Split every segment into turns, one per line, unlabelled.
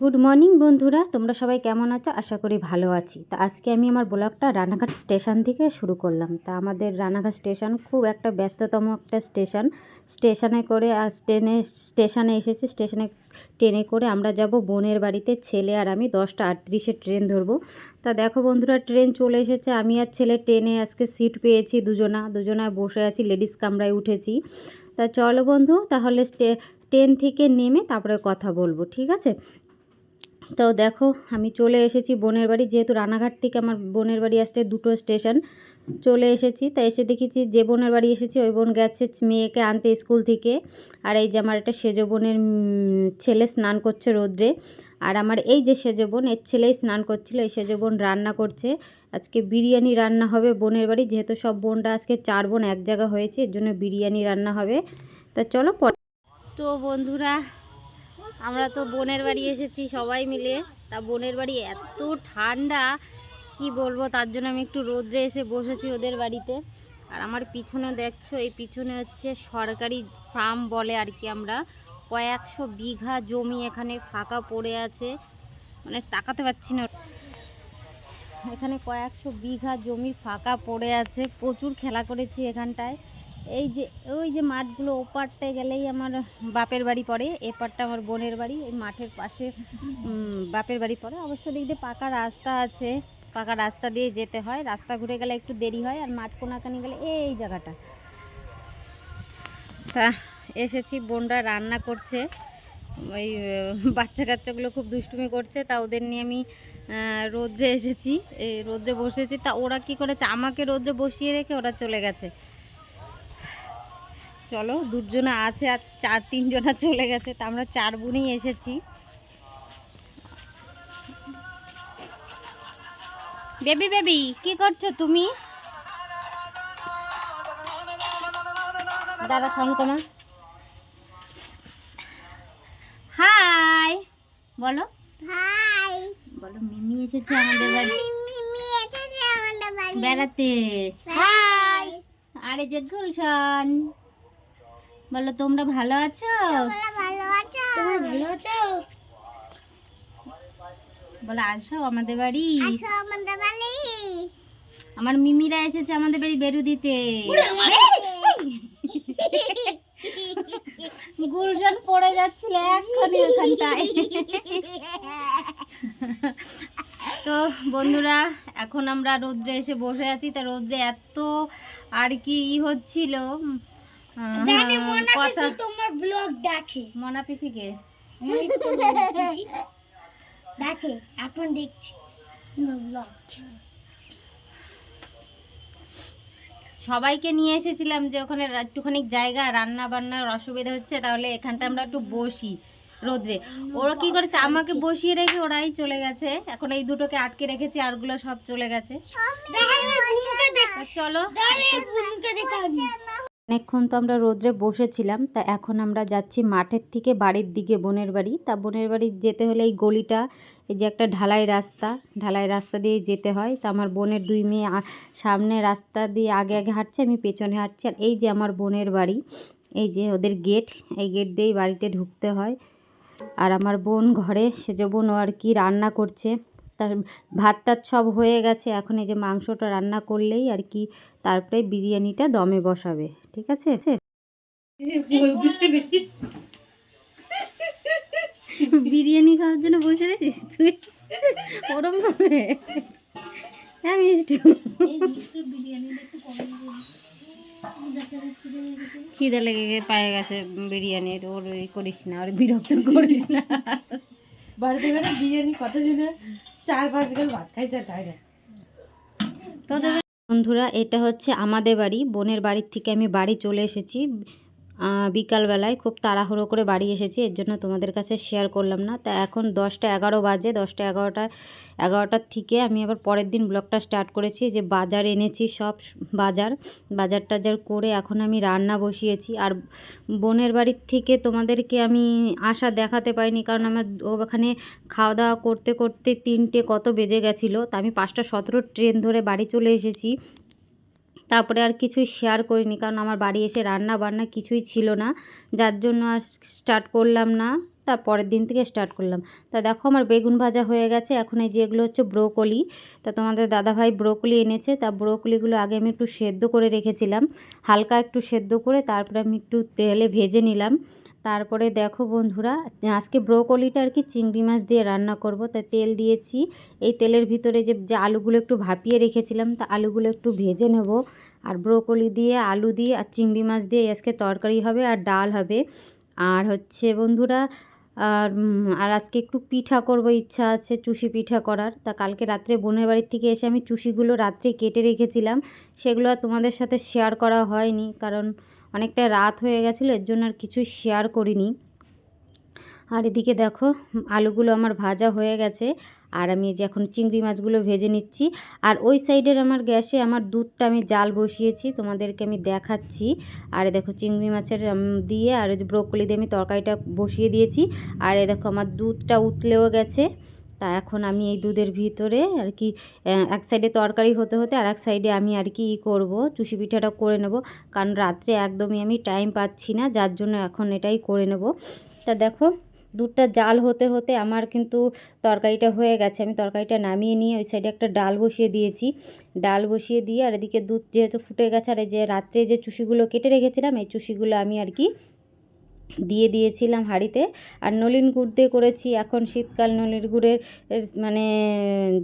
Good morning বন্ধুরা, তোমরা সবাই কেমন আছো? আশা করি ভালো আছি। তা আজকে আমি আমার ব্লগটা রানাঘাট স্টেশন থেকে শুরু করলাম। তা আমাদের রানাঘাট স্টেশন খুব একটা ব্যস্ততম একটা স্টেশন। স্টেশনে করে ট্রেনে, স্টেশনে এসেছি। স্টেশনে ট্রেনে করে আমরা যাব বোনের বাড়িতে। ছেলে আর আমি দশটা আটত্রিশে ট্রেন ধরবো। তা দেখো বন্ধুরা, ট্রেন চলে এসেছে। আমি আর ছেলে ট্রেনে আজকে সিট পেয়েছি দুজনা। দুজনায় বসে আছি, লেডিস কামরায় উঠেছি। তা চলো বন্ধু, তাহলে স্টে, ট্রেন থেকে নেমে তারপরে কথা বলব, ঠিক আছে? তো দেখো, আমি চলে এসেছি বোনের বাড়ি। যেহেতু রানাঘাট থেকে আমার বোনের বাড়ি আসতে দুটো স্টেশন, চলে এসেছি। তা এসে দেখেছি যে বোনের বাড়ি এসেছি, ওই বোন গেছে মেয়েকে আনতে স্কুল থেকে। আর এই যে আমার একটা সেজো বোনের ছেলে স্নান করছে রোদ্রে। আর আমার এই যে সেজো বোন, এর ছেলেই স্নান করছিল, এই সেজো বোন রান্না করছে। আজকে বিরিয়ানি রান্না হবে বোনের বাড়ি, যেহেতু সব বোনরা আজকে চার বোন এক জায়গা হয়েছে, এর জন্য বিরিয়ানি রান্না হবে। তা চলো তো বন্ধুরা আমরা তো বোনের বাড়ি এসেছি সবাই মিলে। তা বোনের বাড়ি এত ঠান্ডা, কি বলব? তার জন্য আমি একটু রোদ্রে এসে বসেছি ওদের বাড়িতে। আর আমার পিছনে দেখছ, এই পিছনে হচ্ছে সরকারি ফার্ম বলে আর কি আমরা। কয়েকশো বিঘা জমি এখানে ফাঁকা পড়ে আছে। মানে তাকাতে পারছি না। এখানে কয়েকশো বিঘা জমি ফাঁকা পড়ে আছে। প্রচুর খেলা করেছি এখানটায়। এই যে, ওই যে মাঠগুলো ওপারটায় গেলেই আমার বাপের বাড়ি পড়ে, এপারটা আমার বোনের বাড়ি, এই মাঠের পাশে বাপের বাড়ি পড়ে। অবশ্য দিয়ে পাকা রাস্তা আছে, পাকা রাস্তা দিয়ে যেতে হয়, রাস্তা ঘুরে গেলে একটু দেরি হয়, আর মাঠ কোনাকানি গেলে এই জায়গাটা। তা, এসেছি, বোনরা রান্না করছে। ওই বাচ্চা কাচ্চাগুলো খুব দুষ্টুমি করছে, তা ওদের নিয়ে আমি রোদ্রে এসেছি। এই রোদ্রে বসেছি, তা ওরা কি করেছে? আমাকে রোদ্রে বসিয়ে রেখে ওরা চলে গেছে। চলো দুজনা আছে আর চার তিনজনা চলে গেছে তা আমরা চার বোনই এসেছি। বেবি বেবি কি করছ তুমি? দাদা সাউন্ড কমা হাই! বলো।
হাই।
বলো মিমি এসেছে আমাদের বাড়ি।
মিমি এসেছে আমাদের বাড়ি।
বেড়াতে।
হাই!
আরে যে গুলশান বলো তোমরা ভালো আছো?
তোমরা ভালো
বলো আসো আমাদের বাড়ি। আমার মিমিরা এসেছে আমাদের বাড়ি বেরু দিতে। গুলশান পড়ে যাচ্ছিল এক্ষুনি ওখানটায়। তো বন্ধুরা এখন আমরা রোদ্রে এসে বসে আছি। তা রোদ্রে এত আর কি ই হচ্ছিল।
জানি মনা পিসি তোমার ব্লগ দেখে।
মনা
মনা দেখে এখন দেখছি। ব্লগ
সবাইকে নিয়ে এসেছিলাম যে ওখানে একটুখানি জায়গা রান্না বান্নার অসুবিধা হচ্ছে তাহলে এখানটা আমরা একটু বসি রোদ্রে। ওরা কি করেছে? আমাকে বসিয়ে রেখে ওরাই চলে গেছে। এখন এই দুটোকে আটকে রেখেছি আরগুলো সব চলে গেছে। চলো। অনেকক্ষণ তো আমরা রোদ্রে বসেছিলাম, তা এখন আমরা যাচ্ছি মাঠের থেকে বাড়ির দিকে বোনের বাড়ি। তা বোনের বাড়ি যেতে হলে এই গলিটা, এই যে একটা ঢালাই রাস্তা ঢালাই রাস্তা দিয়ে যেতে হয়। তা আমার বোনের দুই মেয়ে সামনে রাস্তা দিয়ে আগে আগে হাঁটছে, আমি পেছনে হাঁটছি। আর এই যে আমার বোনের বাড়ি, এই যে ওদের গেট, এই গেট দিয়েই বাড়িতে ঢুকতে হয়। আর আমার বোন ঘরে সেজ বোন আর কি রান্না করছে তার ভাত টাত সব হয়ে গেছে। এখন এই যে মাংসটা রান্না করলেই আর কি তারপরে বিরিয়ানিটা দমে বসাবে। ঠিক আছে? বিরিয়ানি খাওয়ার জন্য বসে রেছিস তুই? ওরম ভাবে হ্যাঁ মিষ্টি। খিদে লেগে পায়ে গেছে বিরিয়ানির ওর করিস না, ওর বিরক্ত করিস না।
বাড়িতে বিরিয়ানি কত শুনে চার পাঁচ গেল ভাত খাইছে
তোদের বন্ধুরা, এটা হচ্ছে আমাদের বাড়ি, বোনের বাড়ির থেকে আমি বাড়ি চলে এসেছি। বিকালবেলায় খুব তাড়াহুড়ো করে বাড়ি এসেছি, এর জন্য তোমাদের কাছে শেয়ার করলাম না। তা এখন দশটা এগারো বাজে, দশটা এগারোটা, এগারোটার থেকে আমি আবার পরের দিন ব্লগটা স্টার্ট করেছি যে বাজার এনেছি সব, বাজার বাজার টাজার করে এখন আমি রান্না বসিয়েছি। আর বোনের বাড়ির থেকে তোমাদেরকে আমি আশা দেখাতে পারিনি, কারণ আমার ওখানে খাওয়া দাওয়া করতে করতে তিনটে কত বেজে গেছিল, তা আমি পাঁচটা সতেরো ট্রেন ধরে বাড়ি চলে এসেছি। তারপরে আর কিছুই শেয়ার করিনি। কারণ আমার বাড়ি এসে রান্না বান্না কিছুই ছিল না। যার জন্য আর স্টার্ট করলাম না। তার পরের দিন থেকে স্টার্ট করলাম। তা দেখো আমার বেগুন ভাজা হয়ে গেছে। এখন এই যেগুলো হচ্ছে ব্রোকলি তা তোমাদের দাদাভাই ব্রোকলি এনেছে। তা ব্রোকলিগুলো আগে আমি একটু সেদ্ধ করে রেখেছিলাম। হালকা একটু সেদ্ধ করে তারপরে আমি একটু তেলে ভেজে নিলাম। তারপরে দেখো বন্ধুরা, আজকে ব্রোকলিটা আর কি চিংড়ি মাছ দিয়ে রান্না করব। তা তেল দিয়েছি, এই তেলের ভিতরে যে যে আলুগুলো একটু ভাপিয়ে রেখেছিলাম, তা আলুগুলো একটু ভেজে নেব। আর ব্রোকলি দিয়ে, আলু দিয়ে আর চিংড়ি মাছ দিয়ে আজকে তরকারি হবে আর ডাল হবে। আর হচ্ছে বন্ধুরা, আর আর আজকে একটু পিঠা করব, ইচ্ছা আছে চুষি পিঠা করার। তা কালকে রাত্রে বোনের বাড়ির থেকে এসে আমি চুষিগুলো রাত্রে কেটে রেখেছিলাম, সেগুলো আর তোমাদের সাথে শেয়ার করা হয়নি। কারণ অনেকটা রাত হয়ে গেছিল, এর জন্য আর কিছু শেয়ার করিনি। আর এদিকে দেখো, আলুগুলো আমার ভাজা হয়ে গেছে, আর আমি যে এখন চিংড়ি মাছগুলো ভেজে নিচ্ছি। আর ওই সাইডের আমার গ্যাসে আমার দুধটা আমি জাল বসিয়েছি, তোমাদেরকে আমি দেখাচ্ছি। আর দেখো চিংড়ি মাছের দিয়ে আর ব্রোকলি দিয়ে আমি তরকারিটা বসিয়ে দিয়েছি। আর দেখো আমার দুধটা উতলেও গেছে। তা এখন আমি এই দুধের ভিতরে আর কি এক সাইডে তরকারি হতে হতে আর এক সাইডে আমি আর কি ই করব, চুষি পিঠাটা করে নেব। কারণ রাত্রে একদমই আমি টাইম পাচ্ছি না, যার জন্য এখন এটাই করে নেব। তা দেখো, দুধটা জাল হতে হতে আমার কিন্তু তরকারিটা হয়ে গেছে। আমি তরকারিটা নামিয়ে নিয়ে ওই সাইডে একটা ডাল বসিয়ে দিয়েছি। ডাল বসিয়ে দিয়ে আর এদিকে দুধ যেহেতু ফুটে গেছে, আর এই যে রাত্রে যে চুষিগুলো কেটে রেখেছিলাম, এই চুষিগুলো আমি আর কি দিয়ে দিয়েছিলাম হাঁড়িতে। আর নলিন গুড় দিয়ে করেছি। এখন শীতকাল, নলিন গুড়ের মানে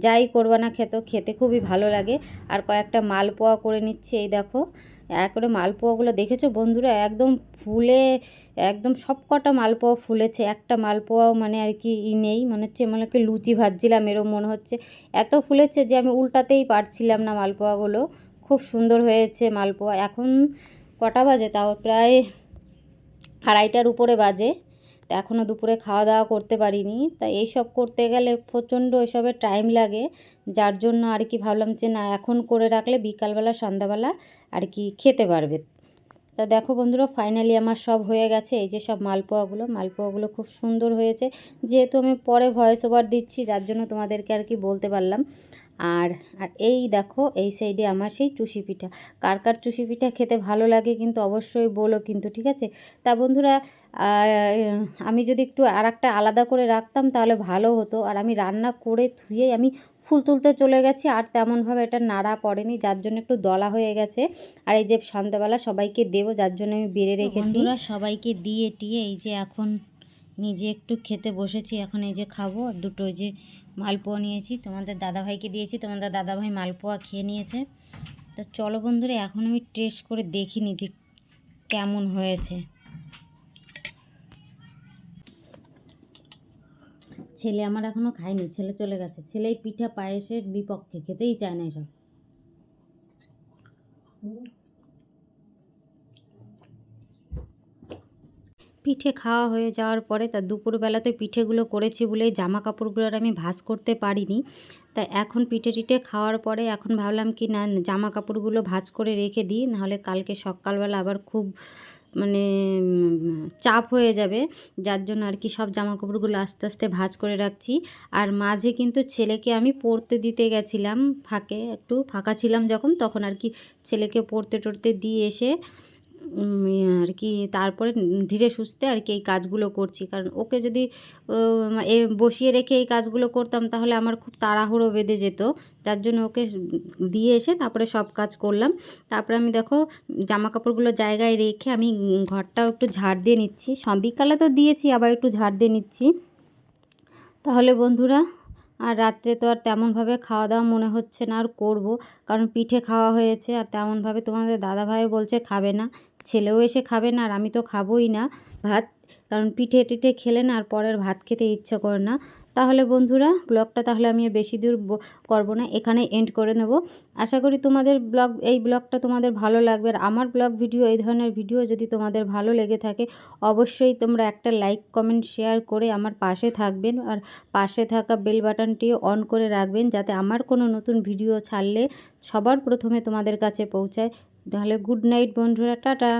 যাই করবা না খেতে খেতে খুবই ভালো লাগে। আর কয়েকটা মালপোয়া করে নিচ্ছে, এই দেখো। করে মালপোয়াগুলো দেখেছ বন্ধুরা? একদম ফুলে, একদম সব কটা মালপোয়া ফুলেছে। একটা মালপোয়াও মানে আর কি ই নেই। মনে হচ্ছে মনে হচ্ছে লুচি ভাজছিলাম এরকম মনে হচ্ছে। এত ফুলেছে যে আমি উল্টাতেই পারছিলাম না মালপোয়াগুলো। খুব সুন্দর হয়েছে মালপোয়া। এখন কটা বাজে? তাও প্রায় আড়াইটার উপরে বাজে। তা এখনও দুপুরে খাওয়া দাওয়া করতে পারিনি। তা এইসব করতে গেলে প্রচণ্ড এসবে টাইম লাগে। যার জন্য আর কি ভাবলাম যে না, এখন করে রাখলে বিকালবেলা, সন্ধ্যাবেলা আর কি খেতে পারবে। তা দেখো বন্ধুরা ফাইনালি আমার সব হয়ে গেছে। এই যে সব মালপোয়াগুলো মালপোয়াগুলো খুব সুন্দর হয়েছে। যেহেতু আমি পরে ভয়েস ওভার দিচ্ছি, যার জন্য তোমাদেরকে আর কি বলতে পারলাম। আর আর এই দেখো এই সাইডে আমার সেই চুষি পিঠা। কার কার চুষি পিঠা খেতে ভালো লাগে কিন্তু অবশ্যই বলো কিন্তু ঠিক আছে? তা বন্ধুরা আমি যদি একটু আর একটা আলাদা করে রাখতাম তাহলে ভালো হতো। আর আমি রান্না করে ধুয়ে আমি ফুল তুলতে চলে গেছি আর তেমনভাবে এটা নাড়া পড়েনি যার জন্য একটু দলা হয়ে গেছে। আর এই যে সন্ধ্যাবেলা সবাইকে দেবো যার জন্য আমি বেড়ে রেখেছি। বন্ধুরা সবাইকে দিয়ে টিয়ে এই যে এখন নিজে একটু খেতে বসেছি এখন এই যে খাব আর দুটো যে মালপোয়া নিয়েছি। তোমাদের দাদাভাইকে দিয়েছি। তোমাদের দাদাভাই মালপোয়া খেয়ে নিয়েছে। তো চলো বন্ধুরা, এখন আমি টেস্ট করে দেখিনি যে কেমন হয়েছে। ছেলে আমার এখনও খায়নি, ছেলে চলে গেছে। ছেলে পিঠা পায়েসের বিপক্ষে, খেতেই চায় না এসব। পিঠে খাওয়া হয়ে যাওয়ার পরে তা দুপুরবেলাতে পিঠেগুলো করেছি বলেই জামা কাপড়গুলো আর আমি ভাঁজ করতে পারিনি। তা এখন পিঠে টিঠে খাওয়ার পরে এখন ভাবলাম কি না জামা কাপড়গুলো ভাজ করে রেখে দিই, নাহলে কালকে সকালবেলা আবার খুব মানে চাপ হয়ে যাবে, যার জন্য আর কি সব জামা কাপড়গুলো আস্তে আস্তে ভাজ করে রাখছি। আর মাঝে কিন্তু ছেলেকে আমি পড়তে দিতে গেছিলাম ফাঁকে, একটু ফাঁকা ছিলাম যখন, তখন আর কি ছেলেকে পড়তে টড়তে দিয়ে এসে আর কি, তারপরে ধীরে সুস্থে আর কি এই কাজগুলো করছি। কারণ ওকে যদি এ, বসিয়ে রেখে এই কাজগুলো করতাম তাহলে আমার খুব তাড়াহুড়ো বেঁধে যেত। যার জন্য ওকে দিয়ে এসে তারপরে সব কাজ করলাম। তারপরে আমি দেখো জামা কাপড়গুলো জায়গায় রেখে আমি ঘরটাও একটু ঝাড় দিয়ে নিচ্ছি। সব বিকালে তো দিয়েছি, আবার একটু ঝাড় দিয়ে নিচ্ছি। তাহলে বন্ধুরা, আর রাত্রে তো আর তেমনভাবে খাওয়া দাওয়া মনে হচ্ছে না, আর করব। কারণ পিঠে খাওয়া হয়েছে, আর তেমনভাবে তোমাদের দাদাভাইও বলছে খাবে না। ছেলেও এসে খাবে না আর আমি তো খাবোই না ভাত। কারণ পিঠে টিঠে খেলে না আর পরের ভাত খেতে ইচ্ছে করে না। তাহলে বন্ধুরা, ব্লগটা তাহলে আমি আর বেশি দূর করব না, এখানে এন্ড করে নেব। আশা করি তোমাদের ব্লগ, এই ব্লগটা তোমাদের ভালো লাগবে। আর আমার ব্লগ ভিডিও, এই ধরনের ভিডিও যদি তোমাদের ভালো লেগে থাকে, অবশ্যই তোমরা একটা লাইক কমেন্ট শেয়ার করে আমার পাশে থাকবেন। আর পাশে থাকা বেল বাটনটিও অন করে রাখবেন যাতে আমার কোনো নতুন ভিডিও ছাড়লে সবার প্রথমে তোমাদের কাছে পৌঁছায়। তাহলে গুড নাইট বন্ধুরা টাটা।